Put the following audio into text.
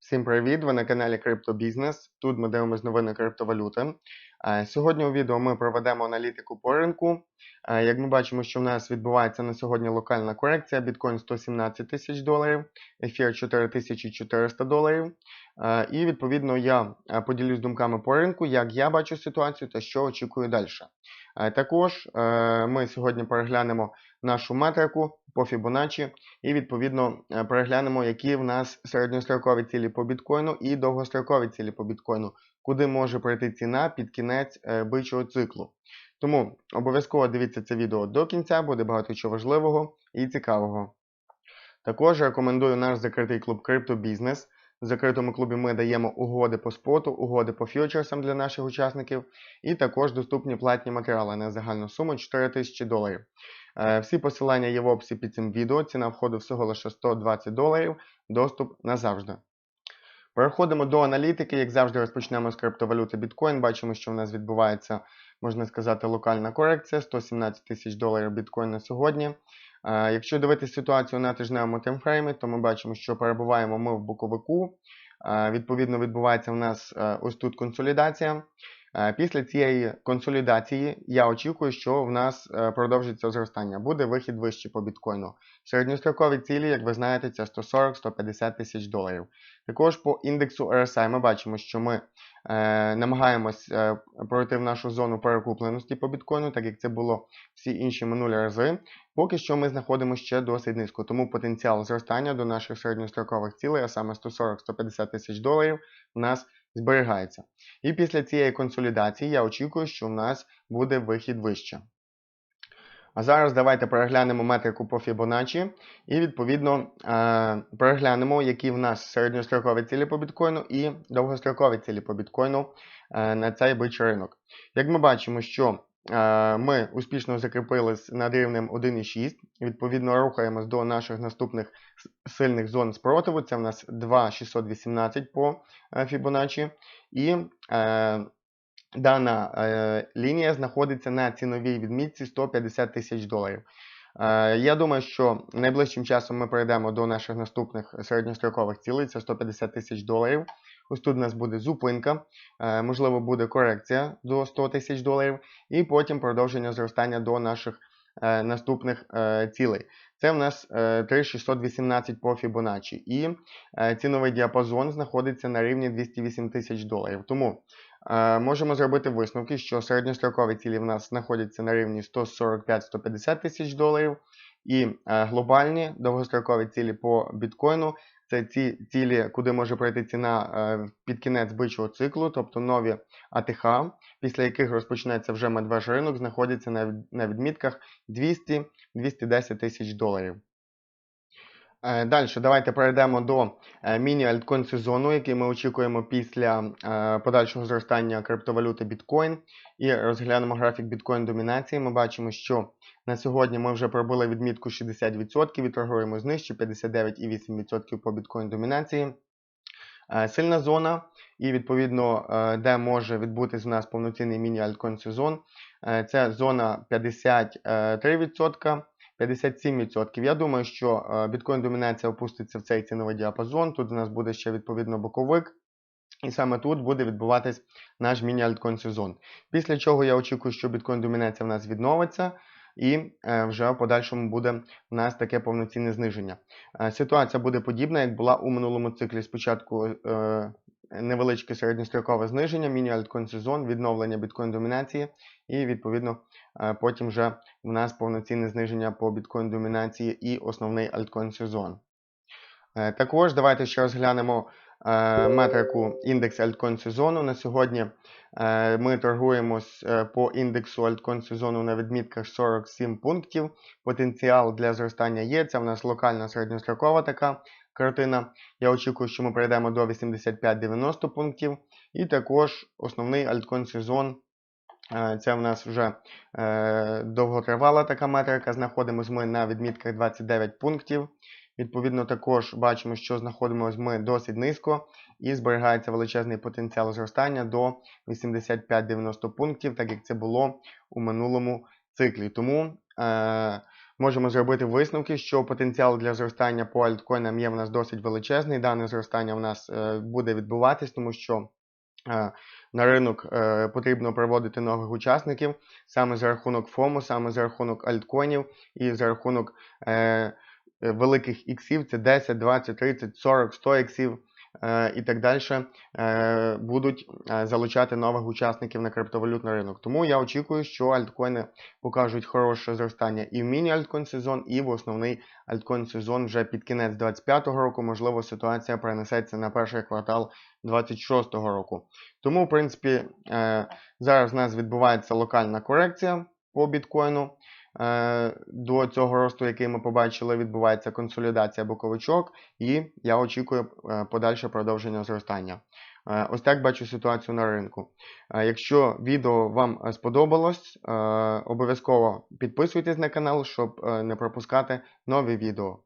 Всім привіт! Ви на каналі Криптобізнес. Тут ми дивимося новини криптовалюти. Е, Сьогодні у відео ми проведемо аналітику по ринку. Е, Як ми бачимо, що в нас відбувається на сьогодні локальна корекція, біткоін 117 тисяч доларів, ефір 4400 доларів. Е, І відповідно я поділюсь думками по ринку, як я бачу ситуацію та що очікую далі. Також ми сьогодні переглянемо нашу метрику по Fibonacci і відповідно е, переглянемо, які в нас середньострокові цілі по біткоїну і довгострокові цілі по біткоїну, куди може прийти ціна під кінець е, бичого циклу. Тому обов'язково дивіться це відео до кінця, буде багато чого важливого і цікавого. Також рекомендую наш закритий клуб Криптобізнес. В закритому клубі ми даємо угоди по споту, угоди по фьючерсам для наших учасників, і також доступні платні матеріали на загальну суму 4 тисячі доларів. Е, Всі посилання є в описі під цим відео. Ціна входу всього лише 120 доларів. Доступ назавжди. Переходимо до аналітики. Як завжди, розпочнемо з криптовалюти біткоін. Бачимо, що в нас відбувається, можна сказати, локальна корекція 117 тисяч доларів біткоін на сьогодні. Е, Якщо дивитися ситуацію на тижневому таймфреймі, то ми бачимо, що перебуваємо ми в боковику. Е, Відповідно, відбувається в нас ось тут консолідація. Е, Після цієї консолідації я очікую, що в нас е, продовжиться зростання. Буде вихід вище по біткоїну. Середньострокові цілі, як ви знаєте, це 140-150 тисяч доларів. Також по індексу RSI ми бачимо, що ми е, намагаємось е, пройти в нашу зону перекупленості по біткоїну, так як це було всі інші минулі рази. Поки що ми знаходимося ще досить низько, тому потенціал зростання до наших середньострокових цілей, а саме 140-150 тисяч доларів, у нас зберігається. І після цієї консолідації я очікую, що в нас буде вихід вище. А зараз давайте переглянемо метрику по Fibonacci і відповідно е, переглянемо, які в нас середньострокові цілі по біткоїну і довгострокові цілі по біткоїну е, на цей бичий ринок. Як ми бачимо, що ми успішно закріпились над рівнем 1,6, відповідно рухаємось до наших наступних сильних зон спротиву. Це в нас 2,618 по е, Fibonacci. І е, Дана е, лінія знаходиться на ціновій відмітці 150 тисяч доларів. Е, я думаю, що найближчим часом ми перейдемо до наших наступних середньострокових цілей, це 150 тисяч доларів. Ось тут у нас буде зупинка, е, можливо, буде корекція до 100 тисяч доларів, і потім продовження зростання до наших е, наступних е, цілей. Це в нас е, 3618 по Fibonacci. І ціновий діапазон знаходиться на рівні 208 тисяч доларів. Тому Можемо зробити висновки, що середньострокові цілі в нас знаходяться на рівні 145-150 тисяч доларів, і е, глобальні довгострокові цілі по біткоїну це ці цілі, куди може пройти ціна е, під кінець бичого циклу, тобто нові АТХ, після яких розпочнеться вже медвеж ринок, знаходяться на відмітках 200-210 тисяч доларів. Далі, давайте перейдемо до е, міні-альткоін сезону, який ми очікуємо після е, подальшого зростання криптовалюти біткоін. І розглянемо графік біткоін домінації. Ми бачимо, що на сьогодні ми вже пробили відмітку 60% і торгуємо знижче 59,8% по біткоін домінації. Е, Сильна зона, і відповідно, е, де може відбутись у нас повноцінний міні-альткоін сезон, е, це зона 53%. 57%. Я думаю, що е, біткоін домінація опуститься в цей ціновий діапазон. Тут у нас буде ще відповідно боковик. І саме тут буде відбуватись наш міні-альткоін сезон. Після чого я очікую, що біткоін домінація в нас відновиться, і е, вже в подальшому буде у нас таке повноцінне зниження. Е, ситуація буде подібна, як була у минулому циклі. Спочатку невеличке середньострокове зниження, міні-альткоін сезон, відновлення біткоін домінації, і відповідно е, потім вже у нас повноцінне зниження по біткоін домінації і основний альткоін сезон. Е, Також давайте ще розглянемо метрику індекс альткоін сезону. На сьогодні е, ми торгуємось е, по індексу альткоін сезону на відмітках 47 пунктів. Потенціал для зростання є. Це в нас локальна середньострокова така картина. Я очікую, що ми прийдемо до 85-90 пунктів. І також основний альткоін сезон. е, Це в нас вже е, довготривала така метрика. Знаходимося ми на відмітках 29 пунктів. Відповідно, також бачимо, що знаходимося ми досить низько і зберігається величезний потенціал зростання до 85-90 пунктів, так як це було у минулому циклі. Тому е, можемо зробити висновки, що потенціал для зростання по альткоїнам є в нас досить величезний. Дане зростання в нас е, буде відбуватись, тому що е, на ринок е, потрібно приводити нових учасників саме за рахунок ФОМу, саме за рахунок альткоїнів і за рахунок е, великих іксів, це 10, 20, 30, 40, 100 іксів е, і так далі, е, будуть е, залучати нових учасників на криптовалютний ринок. Тому я очікую, що альткоїни покажуть хороше зростання і в міні-альткоін сезон, і в основний альткоін сезон вже під кінець 2025 року. Можливо, ситуація перенесеться на перший квартал 2026 року. Тому, в принципі, е, зараз в нас відбувається локальна корекція по біткоїну. Е, До цього росту, який ми побачили, відбувається консолідація боковичок, і я очікую е, подальше продовження зростання. Е, Ось так бачу ситуацію на ринку. Якщо відео вам сподобалось, обов'язково підписуйтесь на канал, щоб не пропускати нові відео.